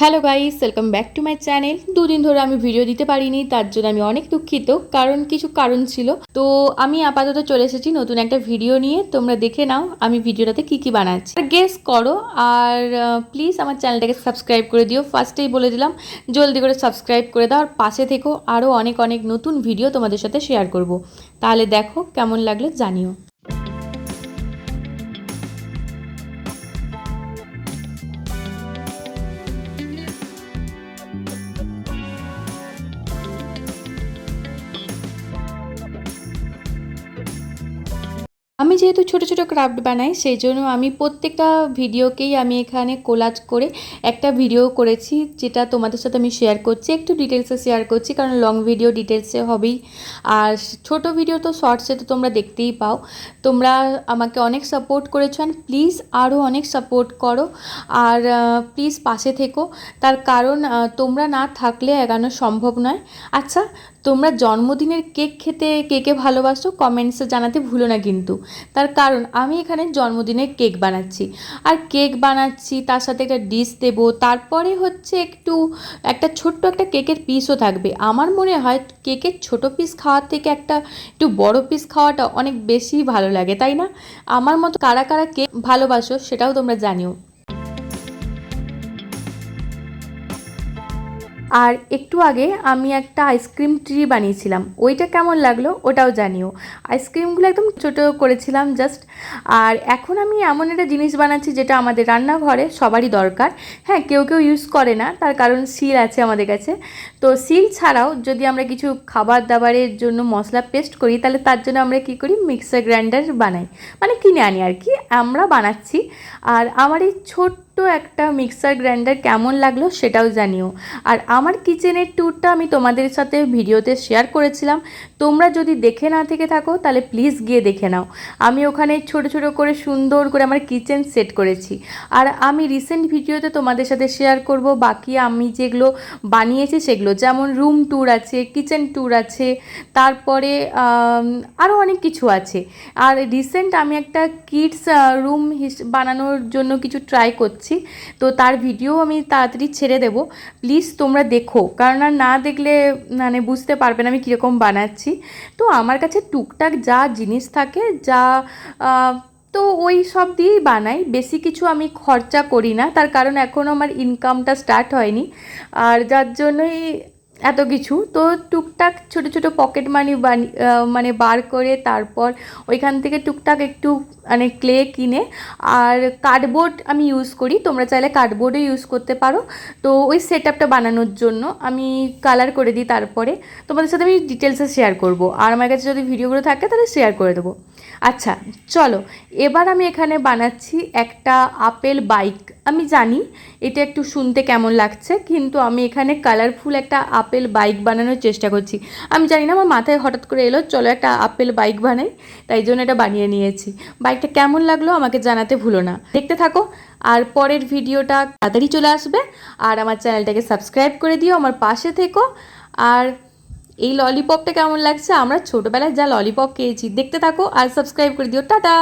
Hello guys welcome back to my channel দুদিন ধরে আমি ভিডিও দিতে পারিনি, তার জন্য আমি অনেক দুঃখিত। কারণ কিছু কারণ ছিল। তো আমি আপাতত চলে এসেছি নতুন একটা ভিডিও নিয়ে। তোমরা দেখে নাও আমি ভিডিওটাতে কি কি বানাচ্ছি। আর গেস করো, আর প্লিজ আমার চ্যানেলটাকে সাবস্ক্রাইব করে দিও। ফার্স্টেই বলে দিলাম, জলদি করে সাবস্ক্রাইব করে দাও। আর পাশে থেকেও আরও অনেক অনেক নতুন ভিডিও তোমাদের সাথে শেয়ার করব। তাহলে দেখো কেমন লাগল, জানিও। আমি যেহেতু ছোট ছোট ক্রাফট বানাই সেই জন্য আমি প্রত্যেকটা ভিডিওকেই আমি এখানে কোলাজ করে একটা ভিডিও করেছি, যেটা তোমাদের সাথে আমি শেয়ার করছি, একটু ডিটেলসে শেয়ার করছি, কারণ লং ভিডিও ডিটেলসে হবেই। আর ছোট ভিডিও তো শর্টসে তো তোমরা দেখতেই পাও। তোমরা আমাকে অনেক সাপোর্ট করেছ প্লিজ আরও অনেক সাপোর্ট করো। আর প্লিজ পাশে থেকো। তার কারণ তোমরা না থাকলে এগানো সম্ভব নয়। আচ্ছা তোমরা জন্মদিনের কেক খেতে কে কে ভালোবাসো? কমেন্টসে জানাতে ভুলো না কিন্তু। তার কারণ আমি এখানে জন্মদিনে কেক বানাচ্ছি। আর কেক বানাচ্ছি, তার সাথে একটা ডিশ দেব, তারপরে হচ্ছে একটু, একটা ছোট্ট একটা কেকের পিসও থাকবে। আমার মনে হয় কেকের ছোট পিস খাওয়ার থেকে একটা একটু বড় পিস খাওয়াটা অনেক বেশি ভালো লাগে, তাই না? আমার মতো কারা কারা কেক ভালোবাসো সেটাও তোমরা জানিও। আর একটু আগে আমি একটা আইসক্রিম ট্রি বানিয়েছিলাম। ওইটা কেমন লাগল ওটাও জানিও। আইসক্রিমগুলো একদম ছোটো করেছিলাম জাস্ট আর এখন আমি এমন একটা জিনিস বানাচ্ছি যেটা আমাদের রান্নাঘরে সবারই দরকার। হ্যাঁ কেউ কেউ ইউজ করে না, তার কারণ সিল আছে আমাদের কাছে। তো সিল ছাড়াও যদি আমরা কিছু খাবার দাবারের জন্য মশলা পেস্ট করি, তাহলে তার জন্য আমরা কি করি? মিক্সার গ্রাইন্ডার বানাই। মানে কিনে আনি আর কি। আমরা বানাচ্ছি। আর আমার এই ছোট্ট একটা মিক্সার গ্রাইন্ডার কেমন লাগল সেটাও জানিও। আর আমার কিচেনের ট্যুরটা আমি তোমাদের সাথে ভিডিওতে শেয়ার করেছিলাম। তোমরা যদি দেখে না থেকে থাকো, তাহলে প্লিজ গিয়ে দেখে নাও। আমি ওখানে ছোট ছোট করে সুন্দর করে আমার কিচেন সেট করেছি। আর আমি রিসেন্ট ভিডিওতে তোমাদের সাথে শেয়ার করব বাকি আমি যেগুলো বানিয়েছি সেগুলো। যেমন রুম ট্যুর আছে কিচেন ট্যুর আছে, তারপরে আরও অনেক কিছু আছে। আর রিসেন্ট আমি একটা কিডস রুম বানানোর জন্য কিছু ট্রাই করছি তো তার ভিডিও আমি তাড়াতাড়ি ছেড়ে দেব। প্লিজ তোমরা দেখো। কারণ আর না দেখলে মানে বুঝতে পারবে না আমি কীরকম বানাচ্ছি। তো আমার কাছে টুকটাক যা জিনিস থাকে, যা তো ওই সব দিয়েই বানাই। বেশি কিছু আমি খরচা করি না। তার কারণ এখনও আমার ইনকামটা স্টার্ট হয়নি। আর যার জন্যই এত কিছু। তো টুকটাক ছোট ছোট পকেট মানি মানে বার করে তারপর ওইখান থেকে টুকটাক একটু মানে ক্লে কিনে আর কার্ডবোর্ড আমি ইউজ করি। তোমরা চাইলে কার্ডবোর্ডও ইউজ করতে পারো। তো ওই সেট আপটা বানানোর জন্য আমি কালার করে দিই তারপরে। তোমাদের সাথে আমি ডিটেলসে শেয়ার করব। আর আমার কাছে যদি ভিডিওগুলো থাকে তাহলে শেয়ার করে দেবো। আচ্ছা চলো, এবার আমি এখানে বানাচ্ছি একটা আপেল বাইক। আমি জানি এটা একটু শুনতে কেমন লাগছে, কিন্তু আমি এখানে কালারফুল একটা আপেল বাইক বানানোর চেষ্টা করছি। আমি জানি না, আমার মাথায় হঠাৎ করে এলো, চলো একটা আপেল বাইক বানাই, তাই জন্য এটা বানিয়ে নিয়েছি। বাইকটা কেমন লাগল আমাকে জানাতে ভুলো না। দেখতে থাকো, আর পরের ভিডিওটা তাড়াতাড়ি চলে আসবে, আর আমার চ্যানেলটাকে সাবস্ক্রাইব করে দিও আমার পাশে থেকো, আর এই ললিপপটা কেমন লাগছে? আমরা ছোটোবেলায় যা ললিপপ খেয়েছি। দেখতে থাকো আর সাবস্ক্রাইব করে দিও। টাটা!